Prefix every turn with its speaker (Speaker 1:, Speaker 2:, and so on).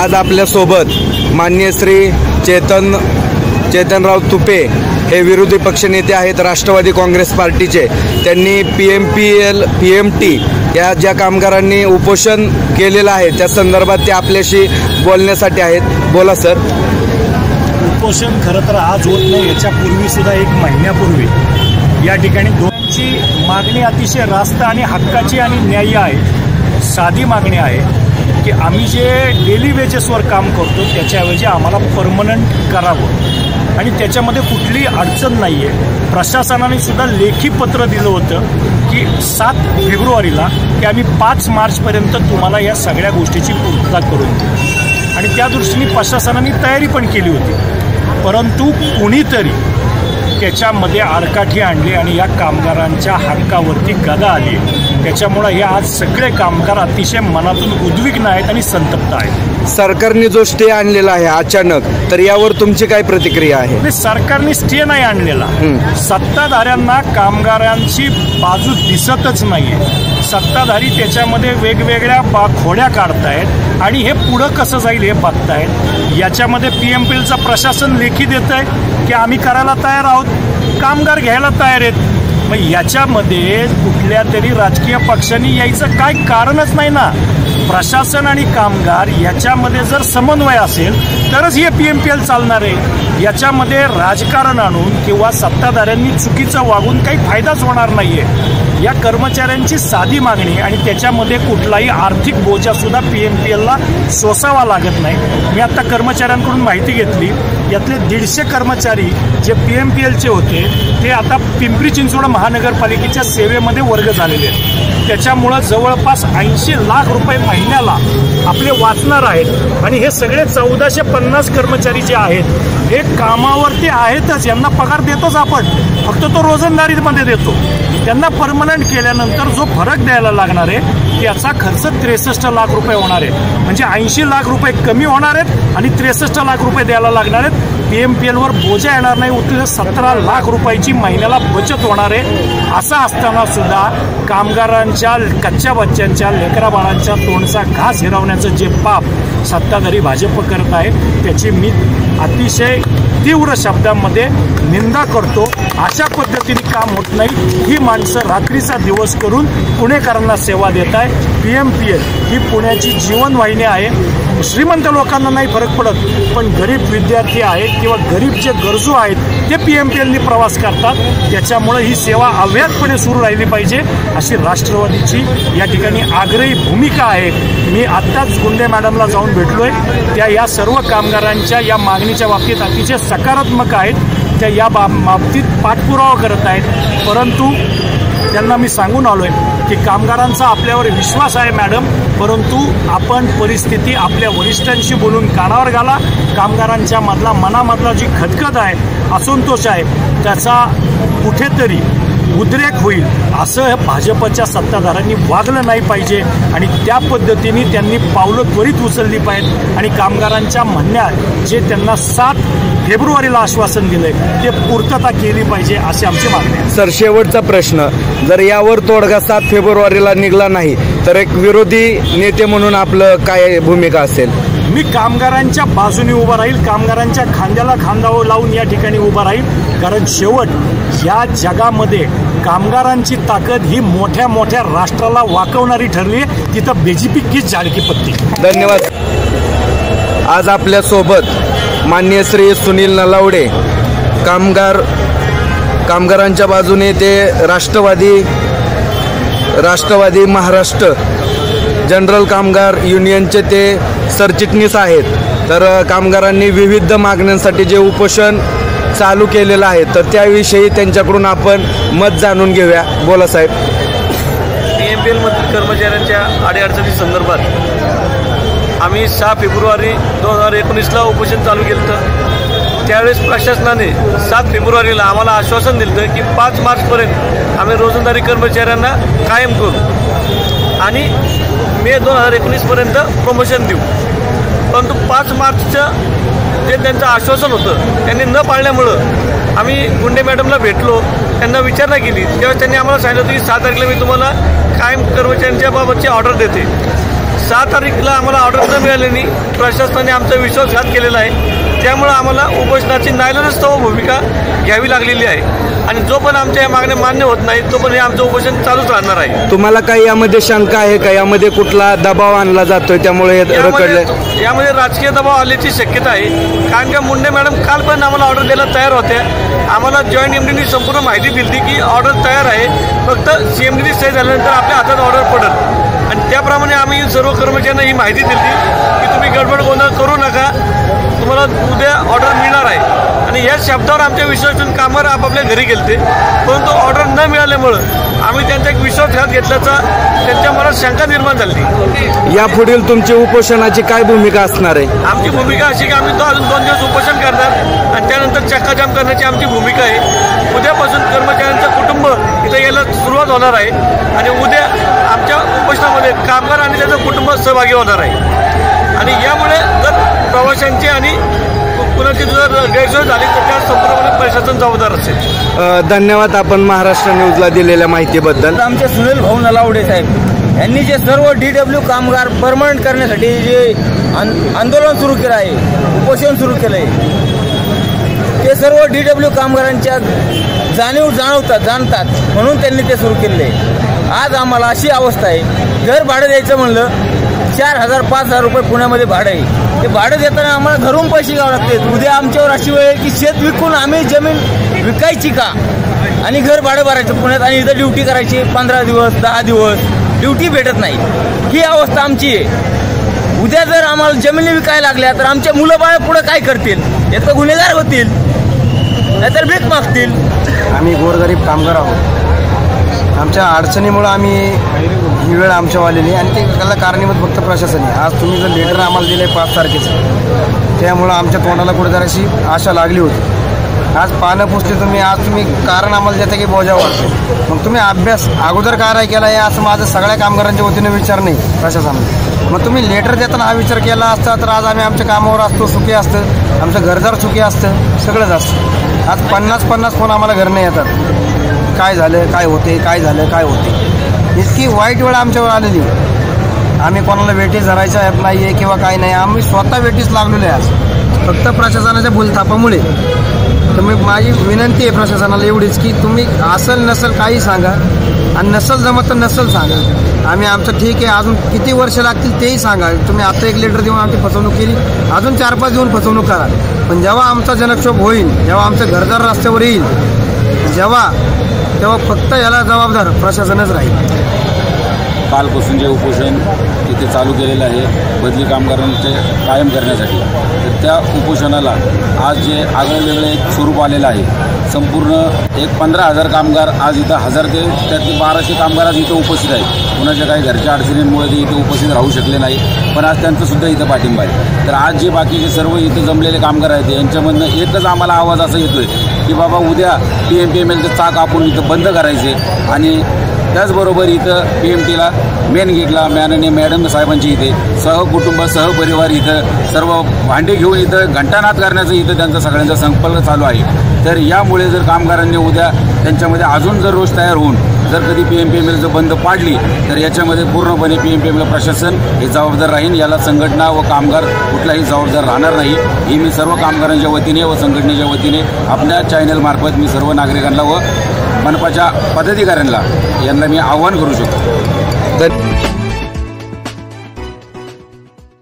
Speaker 1: आज आपल्यासोबत मान्य श्री चेतन चेतनराव तुपे हे विरोधी पक्षनेते आहेत राष्ट्रवादी काँग्रेस पार्टीचे. त्यांनी P M P L P M T या ज्या कामगारांनी उपोषण केलेलं आहे त्या संदर्भात ते आपल्याशी बोलण्यासाठी आहेत. बोला सर.
Speaker 2: उपोषण खरं तर आज होत नाही याच्यापूर्वी सुद्धा एक महिन्यापूर्वी. या ठिकाणी दोनची मागणी अतिशय रास्त आणि हक्काची आणि न्याय्य आहे. साधी मागणी आहे. की आम्ही जे डेली वेजेसवर काम करतो त्याच्याऐवजी आम्हाला परमनंट करावं. आणि त्याच्यामध्ये कुठलीही अडचण नाही आहे प्रशासनाने सुद्धा लेखी पत्र दिलं होतं की सात फेब्रुवारीला की आम्ही पाच मार्चपर्यंत तुम्हाला या सगळ्या गोष्टीची पूर्तता करून देऊ आणि त्या दृष्टीने प्रशासनाने तयारी पण केली होती. परंतु कुणीतरी त्याच्यामध्ये आडकाठी आणली आणि या कामगारांच्या हक्कावरती गदा आली. त्याच्यामुळं हे आज सगळे कामगार अतिशय मनातून उद्विग्न आहेत आणि संतप्त आहेत.
Speaker 1: सरकारने जो स्टे आणलेला आहे अचानक तर यावर तुमची काय प्रतिक्रिया आहे?
Speaker 2: सरकारने स्टे नाही आणलेला. सत्ताधाऱ्यांना कामगारांची बाजू दिसतच नाहीये. सत्ताधारी त्याच्यामध्ये वेगवेगळ्या बा खोड्या काढतायत आणि हे पुढं कसं जाईल हे बघतायत. याच्यामध्ये पी एम पी प्रशासन लेखी देत आहे की आम्ही करायला तयार आहोत. कामगार घ्यायला तयार आहेत. मग याच्यामध्ये कुठल्या तरी राजकीय पक्षांनी यायचं काय कारणच नाही ना. प्रशासन आणि कामगार याच्यामध्ये जर समन्वय असेल तरच हे पी एम पी एल चालणार आहे. याच्यामध्ये राजकारण आणून किंवा सत्ताधाऱ्यांनी चुकीचं वागून काही फायदाच होणार नाही आहे या कर्मचाऱ्यांची साधी मागणी आणि त्याच्यामध्ये कुठलाही आर्थिक बोजासुद्धा पी एम पी एलला सोसावा लागत नाही. मी आत्ता कर्मचाऱ्यांकडून माहिती घेतली. यातले दीडशे कर्मचारी जे पी एम पी एलचे होते ते आता पिंपरी चिंचवड महानगरपालिकेच्या सेवेमध्ये वर्ग झालेले आहेत. त्याच्यामुळं जवळपास ऐंशी लाख रुपये महिन्याला आपले वाचणार आहेत. आणि हे सगळे चौदाशे पन्नास कर्मचारी जे आहेत हे कामावरती आहेतच. यांना पगार देतोच आपण. फक्त तो रोजंदारीमध्ये देतो. त्यांना परमनंट केल्यानंतर जो फरक द्यायला लागणार आहे त्याचा खर्च त्रेसष्ट लाख रुपये होणार आहे. म्हणजे ऐंशी लाख रुपये कमी होणार आहेत आणि त्रेसष्ट लाख रुपये द्यायला लागणार आहेत. पी एम पी एलवर बोजा येणार नाही. उतले सतरा लाख रुपयाची महिन्याला बचत होणार आहे. असं असताना सुद्धा कामगारांच्या कच्च्या बच्च्यांच्या लेकरा बाळांच्या तोंडचा घास हिरवण्याचं जे पाप सत्ताधारी भाजप करत आहे त्याची मी अतिशय तीव्र शब्दांमध्ये निंदा करतो. अशा पद्धतीने काम होत नाही. ही माणसं रात्रीचा दिवस करून पुणेकरांना सेवा देत आहे पी एम पी एल ही पुण्याची जीवनवाहिनी आहे. श्रीमंत लोकांना नाही फरक पडत पण गरीब विद्यार्थी आहेत किंवा गरीब जे गरजू आहेत ते पी एम पी एलनी प्रवास करतात. त्याच्यामुळे ही सेवा अव्याहतपणे सुरू राहिली पाहिजे अशी राष्ट्रवादीची या ठिकाणी आग्रही भूमिका आहे. मी आत्ताच गुंडे मॅडमला जाऊन भेटलो आहे त्या या सर्व कामगारांच्या या मागणीच्या बाबतीत अतिशय सकारात्मक आहेत. त्या या बाब बाबतीत पाठपुरावा करत आहेत. परंतु त्यांना मी सांगून आलो आहे की कामगारांचा आपल्यावर विश्वास आहे मॅडम. परंतु आपण परिस्थिती आपल्या वरिष्ठांशी बोलून कानावर घाला. कामगारांच्या मधला मनामधला जी खदखद आहे असंतोष आहे त्याचा कुठेतरी उद्रेक होईल असं भाजपच्या सत्ताधाऱ्यांनी वागलं नाही पाहिजे. आणि त्या पद्धतीने त्यांनी पावलं त्वरित उचलली पाहिजेत. आणि कामगारांच्या म्हणण्यात जे त्यांना सात फेब्रुवारीला आश्वासन दिलंय ते पूर्तता केली पाहिजे अशी आमची मागणी
Speaker 1: सर शेवटचा प्रश्न. जर यावर तोडगा सात फेब्रुवारीला निघला नाही तर एक विरोधी नेते म्हणून आपलं काय भूमिका असेल?
Speaker 2: मी कामगारांच्या बाजूने उभा राहील कामगारांच्या खांद्याला खांदावर लावून या ठिकाणी उभा राहील. कारण शेवट या जगामध्ये कामगारांची ताकद ही मोठ्या मोठ्या राष्ट्राला वाकवणारी ठरली आहे. तिथं बेजीपी कीच जाडकी पत्ती.
Speaker 1: धन्यवाद. आज आपल्यासोबत मान्य श्री सुनील नलावडे कामगार कामगारांच्या बाजूने ते राष्ट्रवादी राष्ट्रवादी महाराष्ट्र जनरल कामगार युनियनचे ते सरचिटणीस आहेत. तर कामगारांनी विविध मागण्यांसाठी जे उपोषण चालू केलेलं आहे तर त्याविषयी त्यांच्याकडून आपण मत जाणून घेऊया. बोला साहेब.
Speaker 3: टी एम पी एलमधील कर्मचाऱ्यांच्या अडीअडचणी संदर्भात आम्ही सहा फेब्रुवारी दोन हजार एकोणीसला उपोषण चालू केलं होतं. त्यावेळेस प्रशासनाने सात फेब्रुवारीला आम्हाला आश्वासन दिलं होतं की पाच मार्चपर्यंत आम्ही रोजंदारी कर्मचाऱ्यांना कायम करू आणि मे दोन हजार एकोणीसपर्यंत प्रमोशन देऊ. परंतु पाच मार्चचं जे त्यांचं आश्वासन होतं त्यांनी न पाळल्यामुळं आम्ही गुंडे मॅडमला भेटलो त्यांना विचारणा केली. तेव्हा त्यांनी आम्हाला सांगितलं होतं की सहा तारखेला मी तुम्हाला कायम कर्मचाऱ्यांच्या बाबतची ऑर्डर देते. सहा तारीखला आम्हाला ऑर्डर न मिळाल्याने प्रशासनाने आमचा विश्वासघात केलेला आहे. त्यामुळं आम्हाला उपोषणाची नायलनस्तव भूमिका घ्यावी लागलेली आहे. आणि जो पण आमच्या या मागण्या मान्य होत नाही तो पण हे आमचं उपोषण चालूच राहणार आहे.
Speaker 1: तुम्हाला काही यामध्ये शंका आहे का? यामध्ये कुठला दबाव आणला जातोय? त्यामुळे हे रखडले
Speaker 3: यामध्ये यामध्ये राजकीय दबाव आल्याची शक्यता आहे. कारण का मुंडे मॅडम काल पण आम्हाला ऑर्डर द्यायला तयार होत्या. आम्हाला जॉईंट एमडीनी संपूर्ण माहिती दिली की ऑर्डर तयार आहे. फक्त सीएमडीनी सही झाल्यानंतर आपल्या हातात ऑर्डर पडत आणि त्याप्रमाणे आम्ही सर्व कर्मचाऱ्यांना ही माहिती दिली की तुम्ही गडबड गोंधळ करू नका. तुम्हाला उद्या ऑर्डर मिळणार आहे. आणि या शब्दावर आमच्या विश्वास ठेवून कामगार आपापल्या घरी गेलते. परंतु ऑर्डर न मिळाल्यामुळं आम्ही त्यांचा एक विश्वासघात घेतल्याचा त्यांच्या मनात शंका निर्माण झाली.
Speaker 1: यापुढील तुमची उपोषणाची काय भूमिका असणार आहे?
Speaker 3: आमची भूमिका अशी की आम्ही तो अजून दोन दिवस उपोषण करणार आणि त्यानंतर चक्काजाम करण्याची आमची भूमिका आहे. उद्यापासून कर्मचाऱ्यांचं कुटुंब इथं यायला सुरुवात होणार आहे आणि उद्या आमच्या उपोषणामध्ये कामगार आणि त्याचं कुटुंब सहभागी होणार आहे. आणि यामुळे जर प्रवाशांची आणि कुणाची जर गैरसोय झाली तर त्या संपूर्णपणे प्रशासन जबाबदार असेल.
Speaker 1: धन्यवाद आपण महाराष्ट्र न्यूजला दिलेल्या माहितीबद्दल.
Speaker 4: तर आमचे सुनील भाऊ नलावडे साहेब यांनी जे सर्व डी डब्ल्यू कामगार परमनंट करण्यासाठी जे आंदोलन सुरू केलं आहे उपोषण सुरू केलं आहे ते सर्व डी डब्ल्यू कामगारांच्या जाणीव जाणवतात जाणतात म्हणून त्यांनी ते सुरू आहे. आज आम्हाला अशी अवस्था आहे घर भाडं द्यायचं म्हणलं चार हजार पाच हजार रुपये पुण्यामध्ये भाडं आहे. ते भाडं देताना आम्हाला घरून पैसे घ्यावं लागते. उद्या आमच्यावर अशी वेळ आहे की शेत विकून आम्ही जमीन विकायची का? आणि घर भाडं भरायचं पुण्यात आणि इथं ड्युटी करायची पंधरा दिवस दहा दिवस. ड्युटी भेटत नाही. ही अवस्था आमची आहे. उद्या जर आम्हाला जमिनी विकायला लागल्या तर आमच्या मुलं बाळ पुढे काय करतील? एक गुन्हेगार होतील. नाहीतर भीक मागतील.
Speaker 5: आम्ही गोरगरीब कामगार आहोत. आमच्या अडचणीमुळं आम्ही ही वेळ आमच्यावालेली आणि ते त्याला कारणीभूत फक्त प्रशासन आहे आज तुम्ही जर लेटर आम्हाला दिलं आहे पाच तारखेचं त्यामुळं आमच्या तोंडाला कुठे जराशी आशा लागली होती. आज पानं पुसते तुम्ही आज तुम्ही कारण आम्हाला देता की बोजा वाटतो मग तुम्ही अभ्यास अगोदर काय राय केला आहे असं माझं सगळ्या कामगारांच्या वतीने विचार नाही प्रशासनाने. मग तुम्ही लेटर देताना हा विचार केला असता तर आज आम्ही आमच्या कामावर असतो सुखी असतं. आमचं घरदार सुखी असतं सगळंच असतं. आज पन्नास पन्नास फोन आम्हाला घर नाही येतात. काय झालं काय होते काय झालं काय होते इतकी वाईट वेळ आमच्यावर आलेली. आम्ही कोणाला वेटीस धरायचा येत नाही आहे किंवा काय नाही. आम्ही स्वतः वेटीस लागलेलो आहे आज. फक्त प्रशासनाच्या भूलथापामुळे. तुम्ही माझी विनंती आहे प्रशासनाला एवढीच की तुम्ही असल नसल काही सांगा. आणि नसल जमत तर नसल सांगा. आम्ही आमचं ठीक आहे. अजून किती वर्ष लागतील तेही सांगा. तुम्ही आता एक लेटर देऊन आमची फसवणूक केली. अजून चार पाच देऊन फसवणूक करा. पण जेव्हा आमचा जनक्षोभ होईल जेव्हा आमचं घरदार रस्त्यावर येईल जेव्हा तेव्हा फक्त याला जबाबदार प्रशासनच राहील.
Speaker 6: कालपासून जे उपोषण इथे चालू केलेलं आहे बदली कामगारांचे कायम करण्यासाठी तर त्या उपोषणाला आज जे आगळं वेगळं एक स्वरूप आलेलं आहे संपूर्ण एक पंधरा हजार कामगार आज इथं हजार ते त्यातले बाराशे कामगार आज इथं उपस्थित आहेत. कुणाच्या काही घरच्या अडचणींमुळे ते इथं उपस्थित राहू शकले नाही पण आज त्यांचंसुद्धा इथं पाठिंबा आहे. तर आज जे बाकीचे सर्व इथं जमलेले कामगार आहेत यांच्यामधनं एकच आम्हाला आवाज असा आहे की बाबा उद्या पी एम पी एम एलचं चाक आपण इथं बंद करायचे. आणि त्याचबरोबर इथं पी एम टीला मेन गेटला माननीय मॅडम साहेबांची इथे सहकुटुंब सहपरिवार इथं सर्व भांडे घेऊन इथं घंटानाद करण्याचं इथं त्यांचा सगळ्यांचा संकल्प चालू आहे. तर यामुळे जर कामगारांनी उद्या त्यांच्यामध्ये अजून जर रोष तयार होऊन जर कधी P M P M L जर बंद पाडली तर याच्यामध्ये पूर्णपणे P M P M L प्रशासन हे जबाबदार राहील याला संघटना व कामगार कुठलाही जबाबदार राहणार नाही. ही मी सर्व कामगारांच्या वतीने व संघटनेच्या वतीने आपल्या चॅनलमार्फत मी सर्व नागरिकांना व मनपाच्या पदाधिकाऱ्यांना यांना मी आव्हान करू शकतो.
Speaker 1: धन-